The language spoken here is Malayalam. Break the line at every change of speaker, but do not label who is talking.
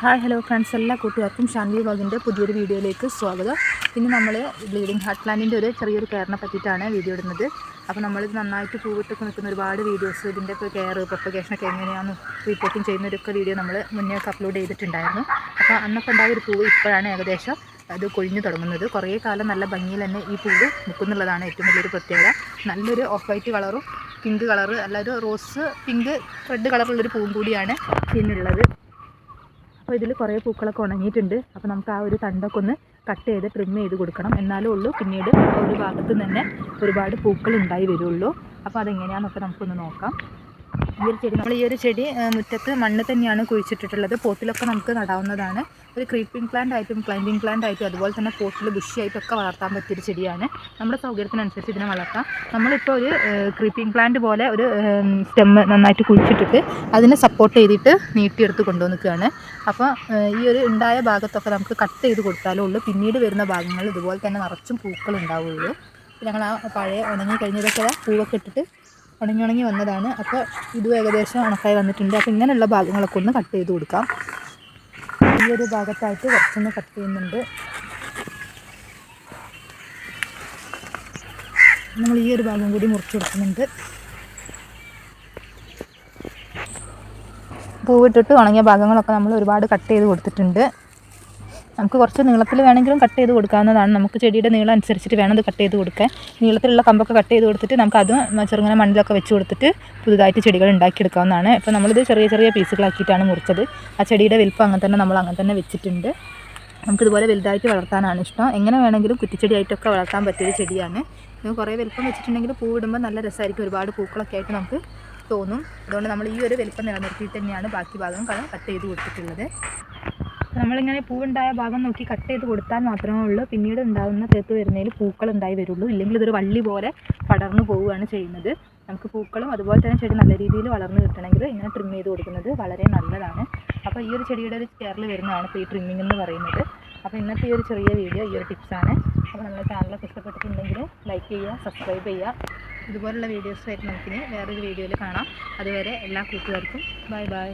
Hi hello friends. എല്ലാ കൂട്ടുകാർക്കും ഷാൻവി വ്ളോഗിന്റെ പുതിയൊരു വീഡിയോയിലേക്ക് സ്വാഗതം. ഇന്ന് നമ്മൾ ബ്ലീഡിങ് ഹാർട്ട് പ്ലാന്റിന്റെ ഒരു ചെറിയൊരു കെയറിനെ പറ്റിയിട്ടാണ് വീഡിയോ ഇടുന്നത്. അപ്പോൾ നമ്മളിത് നന്നായിട്ട് പൂവിട്ടൊക്കെ നിൽക്കുന്ന ഒരുപാട് വീഡിയോസ് ഇതിന്റെ ഒക്കെ കെയർ പ്രൊപ്പഗേഷനൊക്കെ എങ്ങനെയാണ് റിപ്പോർട്ടിങ് ചെയ്യുന്നൊരൊക്കെ വീഡിയോ നമ്മൾ മുന്നേ ഒക്കെ അപ്ലോഡ് ചെയ്തിട്ടുണ്ടായിരുന്നു. അപ്പോൾ അന്നൊക്കെ ഉണ്ടായ ഒരു പൂവ് ഇപ്പോഴാണ് ഏകദേശം അത് കൊഴിഞ്ഞു തുടങ്ങുന്നത്. കുറേ കാലം നല്ല ഭംഗിയിൽ തന്നെ ഈ പൂവ് നിൽക്കുന്നുള്ളതാണ് ഏറ്റവും വലിയൊരു പ്രത്യേകത. നല്ലൊരു ഓഫ് വൈറ്റ് കളറും പിങ്ക് കളറ് അല്ലാതെ റോസ് പിങ്ക് റെഡ് കളറുള്ളൊരു പൂവും കൂടിയാണ് പിന്നുള്ളത് അപ്പോൾ ഇതിൽ കുറേ പൂക്കളൊക്കെ ഉണങ്ങിയിട്ടുണ്ട്. അപ്പോൾ നമുക്ക് ആ ഒരു തണ്ടൊക്കെ ഒന്ന് കട്ട് ചെയ്ത് ട്രിം ചെയ്ത് കൊടുക്കണം. എന്നാലേ ഉള്ളൂ. പിന്നീട് ഒരു ഭാഗത്ത് തന്നെ ഒരുപാട് പൂക്കൾ ഉണ്ടായി വരുള്ളൂ. അപ്പോൾ അതെങ്ങനെയാണെന്നൊക്കെ നമുക്കൊന്ന് നോക്കാം. ഈ ഒരു ചെടി നമ്മൾ ഈ ഒരു ചെടി മുറ്റത്ത് മണ്ണ് തന്നെയാണ് കുഴിച്ചിട്ടിട്ടുള്ളത്. പോത്തിലൊക്കെ നമുക്ക് നടാവുന്നതാണ്. ഒരു ക്രീപ്പിംഗ് പ്ലാന്റ് ആയിട്ടും ക്ലൈമ്പിംഗ് പ്ലാന്റ് ആയിട്ടും അതുപോലെ തന്നെ പോട്ടിൽ ബുഷിയായിട്ടൊക്കെ വളർത്താൻ പറ്റിയൊരു ചെടിയാണ്. നമ്മുടെ സൗകര്യത്തിനനുസരിച്ച് ഇതിനെ വളർത്താം. നമ്മളിപ്പോൾ ഒരു ക്രീപ്പിംഗ് പ്ലാന്റ് പോലെ ഒരു സ്റ്റെമ്മ് നന്നായിട്ട് കുഴിച്ചിട്ടിട്ട് അതിനെ സപ്പോർട്ട് ചെയ്തിട്ട് നീട്ടിയെടുത്ത് കൊണ്ടുവന്നിക്കുകയാണ്. അപ്പോൾ ഈ ഒരു ഉണ്ടായ ഭാഗത്തൊക്കെ നമുക്ക് കട്ട് ചെയ്ത് കൊടുത്താലേ ഉള്ളൂ. പിന്നീട് വരുന്ന ഭാഗങ്ങൾ ഇതുപോലെ തന്നെ നിറച്ചും പൂക്കൾ ഉണ്ടാവുകയുള്ളൂ. ഞങ്ങൾ ആ പഴയ ഉണങ്ങി കഴിഞ്ഞതൊക്കെ പൂവൊക്കെ ഇട്ടിട്ട് ഉണങ്ങി വന്നതാണ്. അപ്പോൾ ഇതും ഏകദേശം ഉണക്കായി വന്നിട്ടുണ്ട്. അപ്പോൾ ഇങ്ങനെയുള്ള ഭാഗങ്ങളൊക്കെ ഒന്ന് കട്ട് ചെയ്ത് കൊടുക്കാം. ഈ ഒരു ഭാഗത്തായിട്ട് കുറച്ചൊന്ന് കട്ട് ചെയ്യുന്നുണ്ട്. നമ്മൾ ഈ ഒരു ഭാഗം കൂടി മുറിച്ച് കൊടുക്കുന്നുണ്ട്. പൂവിട്ടിട്ട് ഉണങ്ങിയ ഭാഗങ്ങളൊക്കെ നമ്മൾ ഒരുപാട് കട്ട് ചെയ്ത് കൊടുത്തിട്ടുണ്ട്. നമുക്ക് കുറച്ച് നീളത്തിൽ വേണമെങ്കിലും കട്ട് ചെയ്ത് കൊടുക്കാവുന്നതാണ്. നമുക്ക് ചെടിയുടെ നീളം അനുസരിച്ചിട്ട് വേണം അത് കട്ട് ചെയ്ത് കൊടുക്കാൻ. നീളത്തിലുള്ള കമ്പൊക്കെ കട്ട് ചെയ്ത് കൊടുത്തിട്ട് നമുക്ക് അത് ചെറുങ്ങനെ മണ്ണിലൊക്കെ വെച്ച് കൊടുത്തിട്ട് പുതുതായിട്ട് ചെടികൾ ഉണ്ടാക്കിയെടുക്കാവുന്നതാണ്. ഇപ്പോൾ നമ്മളിത് ചെറിയ ചെറിയ പീസുകളാക്കിയിട്ടാണ് മുറിച്ചത്. ആ ചെടിയുടെ വലിപ്പം അങ്ങനെ തന്നെ നമ്മൾ അങ്ങനെ തന്നെ വെച്ചിട്ടുണ്ട്. നമുക്കിതുപോലെ വലുതായിട്ട് വളർത്താനാണ് ഇഷ്ടം. എങ്ങനെ വേണമെങ്കിലും കുറ്റിച്ചെടിയായിട്ടൊക്കെ വളർത്താൻ പറ്റിയ ചെടിയാണ്. കുറേ വലിപ്പം വെച്ചിട്ടുണ്ടെങ്കിൽ പൂവിടുമ്പോൾ നല്ല രസമായിരിക്കും. ഒരുപാട് പൂക്കളൊക്കെ ആയിട്ട് നമുക്ക് തോന്നും. അതുകൊണ്ട് നമ്മൾ ഈ ഒരു വലിപ്പം നിലനിർത്തിയിട്ട് തന്നെയാണ് ബാക്കി ഭാഗം കട്ട് ചെയ്ത് കൊടുത്തിട്ടുള്ളത്. നമ്മളിങ്ങനെ പൂവുണ്ടായ ഭാഗം നോക്കി കട്ട് ചെയ്ത് കൊടുത്താൽ മാത്രമേ ഉള്ളൂ. പിന്നീട് ഉണ്ടാകുന്ന തേത്ത് വരുന്നതിൽ പൂക്കൾ ഉണ്ടായി വരുള്ളൂ ഇല്ലെങ്കിൽ ഇതൊരു വള്ളി പോലെ പടർന്നു പോവുകയാണ് ചെയ്യുന്നത്. നമുക്ക് പൂക്കളും അതുപോലെ തന്നെ ചെടി നല്ല രീതിയിൽ വളർന്നു കിട്ടണമെങ്കിൽ ഇങ്ങനെ ട്രിം ചെയ്ത് കൊടുക്കുന്നത് വളരെ നല്ലതാണ്. അപ്പോൾ ഈ ഒരു ചെടിയുടെ ഒരു കെയറിൽ വരുന്നതാണ് ഇപ്പോൾ ഈ ട്രിമ്മിംഗ് എന്ന് പറയുന്നത്. അപ്പോൾ ഇന്നത്തെ ഈ ഒരു ചെറിയ വീഡിയോ ഈ ഒരു ടിപ്സാണ് അപ്പോൾ നമ്മുടെ ചാനലൊക്കെ ഇഷ്ടപ്പെട്ടിട്ടുണ്ടെങ്കിൽ ലൈക്ക് ചെയ്യുക സബ്സ്ക്രൈബ് ചെയ്യുക. ഇതുപോലുള്ള വീഡിയോസ് ആയിട്ട് നമുക്കിനി വേറൊരു വീഡിയോയിൽ കാണാം. അതുവരെ എല്ലാ കൂട്ടുകാർക്കും ബൈ ബൈ